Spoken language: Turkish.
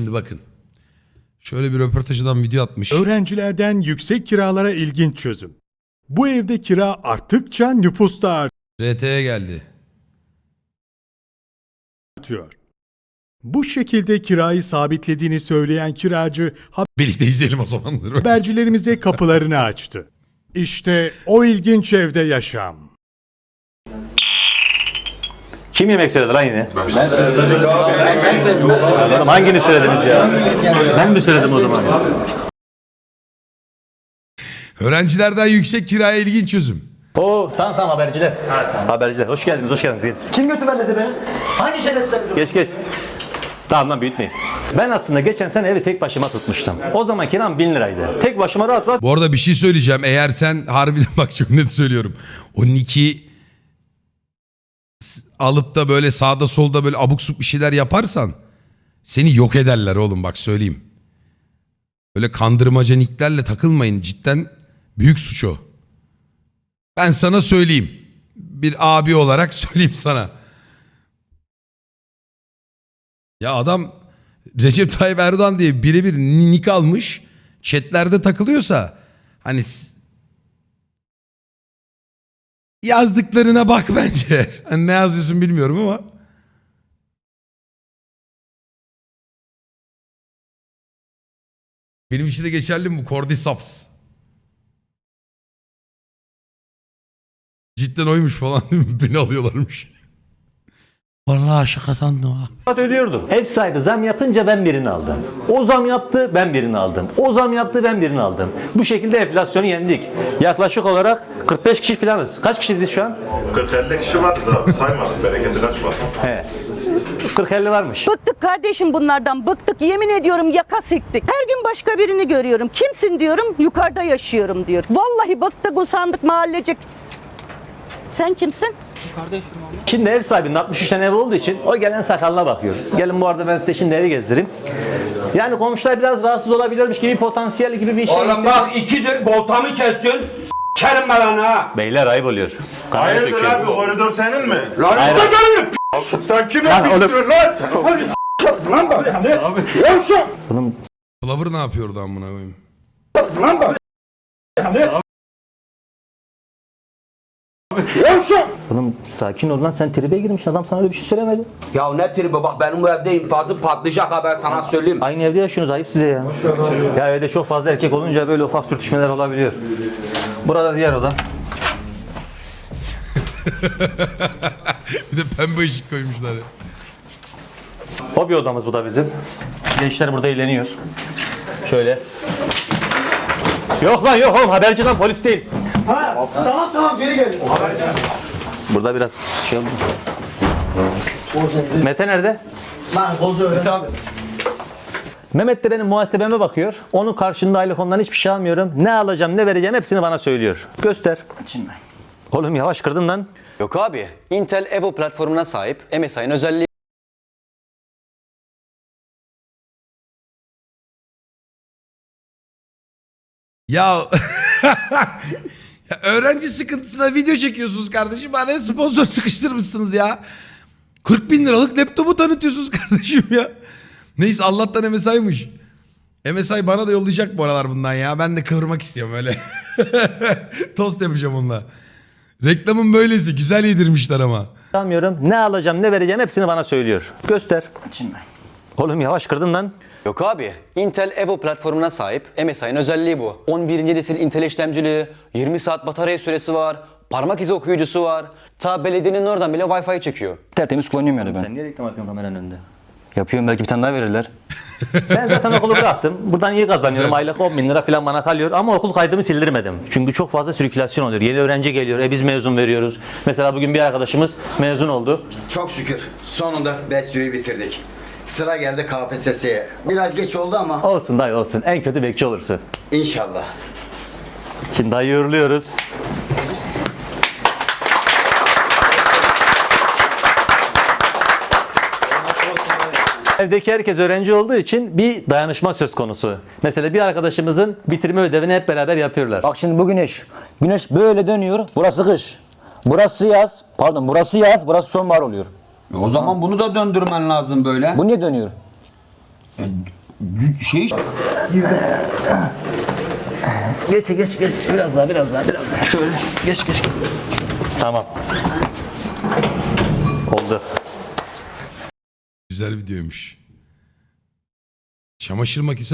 Şimdi bakın. Şöyle bir röportajdan video atmış. Öğrencilerden yüksek kiralara ilginç çözüm. Bu evde kira arttıkça nüfus da RT'ye geldi. artıyor. Bu şekilde kirayı sabitlediğini söyleyen kiracı Birlikte izleyelim o zamanları. habercilerimize kapılarını açtı. İşte o ilginç evde yaşam. Kim yemek söyledi lan yine? Ben söyledim. Hangini söylediniz ya? Ben mi söyledim o zaman? Öğrencilerden yüksek kiraya ilginç çözüm. Oo tamam tamam haberciler. Haberciler hoş geldiniz hoş geldiniz. Gelin. Kim götürmedi beni? Hangi şerefsizler? Geç geç. Tamam lan büyütmeyin. Ben aslında geçen sene evi tek başıma tutmuştum. O zaman kiram 1000 liraydı. Tek başıma rahat rahat Bu arada bir şey söyleyeceğim. Eğer sen harbiden bak çok net söylüyorum. O Nick'i alıp da böyle sağda solda böyle abuk subuk bir şeyler yaparsan seni yok ederler oğlum bak söyleyeyim. Öyle kandırmaca nicklerle takılmayın. Cidden büyük suç o. Ben sana söyleyeyim. Bir abi olarak söyleyeyim sana. Ya adam Recep Tayyip Erdoğan diye birebir nick almış. Chatlerde takılıyorsa hani yazdıklarına bak bence. Hani ne yazıyorsun bilmiyorum ama. Benim için de geçerli mi bu? Cordyceps. Cidden oymuş falan değil mi? Beni alıyorlarmış. Vallahi şaka sandım ha. ödüyordum. Ev sahibi zam yapınca ben birini aldım. O zam yaptı ben birini aldım. O zam yaptı ben birini aldım. Bu şekilde enflasyonu yendik. Yaklaşık olarak 45 kişi falanız. Kaç kişiyiz biz şu an? 40-50 kişi vardı abi saymadık bereketi kaçmasın. He. 40-50 varmış. Bıktık kardeşim bunlardan bıktık yemin ediyorum yaka siktik. Her gün başka birini görüyorum. Kimsin diyorum yukarıda yaşıyorum diyor. Vallahi bıktık usandık mahallecik. Sen kimsin? Şimdi ev sahibinin 63 tane ev olduğu için o gelen sakalına bakıyor. Gelin bu arada ben size şimdi evi gezdireyim. Yani komşular biraz rahatsız olabilirmiş gibi potansiyel gibi bir şey. Oğlum bak ikidir boltamı kesiyorsun. Kerim belanı ha. Beyler ayıp oluyor. Kamera Hayırdır abi koridor senin mi? Lan Hayır. usta geliyor. Sen kime Lan oğlum. istiyorsun lan? Lan bak. Abi. Yavşak. Bunun Flavor ne yapıyordu amına koyayım? Lan bak. Yavşak. bunun sakin ol lan sen tribe girmişsin adam sana öyle bir şey söylemedi. Ya ne tribi bak benim bu evde infazım patlayacak ha ben sana söyleyeyim. Aynı evde yaşıyorsunuz ayıp size ya. Ya evde çok fazla erkek olunca böyle ufak sürtüşmeler olabiliyor. Burada diğer oda. Bir de pembe ışık koymuşlar ya. Hobi odamız bu da bizim. Gençler burada eğleniyor. Şöyle. Yok lan yok oğlum haberci lan polis değil. Tamam tamam geri gelin. Burada biraz şey oldu. Mete nerede? Lan kozu öyle. Mehmet de benim muhasebeme bakıyor. Onun karşında aylık ondan hiçbir şey almıyorum. Ne alacağım ne vereceğim hepsini bana söylüyor. Göster. Şimdi. Oğlum yavaş kırdın lan. Yok abi. Intel Evo platformuna sahip MSI'nin özelliği Ya... ya öğrenci sıkıntısına video çekiyorsunuz kardeşim. Bana sponsor sıkıştırmışsınız ya. 40 bin liralık laptopu tanıtıyorsunuz kardeşim ya. Neyse Allah'tan MSI'ymış. MSI bana da yollayacak bu aralar bundan ya. Ben de kıvırmak istiyorum öyle. Tost yapacağım onunla. Reklamın böylesi. Güzel yedirmişler ama. Almıyorum. Ne alacağım ne vereceğim hepsini bana söylüyor. Göster. Şimdi. Oğlum yavaş kırdın lan. Yok abi. Intel Evo platformuna sahip MSI'nin özelliği bu. 11. nesil Intel işlemcili, 20 saat batarya süresi var, parmak izi okuyucusu var. Ta belediyenin oradan bile Wi-Fi çekiyor. Tertemiz kullanıyorum yani ben. Sen niye reklam yapıyorsun kameranın önünde? Yapıyorum belki bir tane daha verirler. Ben zaten okulu bıraktım. Buradan iyi kazanıyorum. Aylık 10 bin lira falan bana kalıyor. Ama okul kaydımı sildirmedim. Çünkü çok fazla sirkülasyon oluyor. Yeni öğrenci geliyor. E biz mezun veriyoruz. Mesela bugün bir arkadaşımız mezun oldu. Çok şükür sonunda BESYO'yu bitirdik. Sıra geldi KPSS'ye. Biraz geç oldu ama Olsun dayı olsun. En kötü bekçi olursun. inşallah. Şimdi dayı uğurluyoruz. Evdeki herkes öğrenci olduğu için bir dayanışma söz konusu. Mesela bir arkadaşımızın bitirme ödevini hep beraber yapıyorlar. Bak şimdi bu güneş. Güneş böyle dönüyor. Burası kış. Burası yaz. Pardon burası yaz. Burası sonbahar oluyor. O zaman bunu da döndürmen lazım böyle. Bu niye dönüyor? Şey Geç geç geç. Biraz daha biraz daha biraz daha. Şöyle geç geç. Tamam. Oldu. Güzel videoymuş. Çamaşır makinesi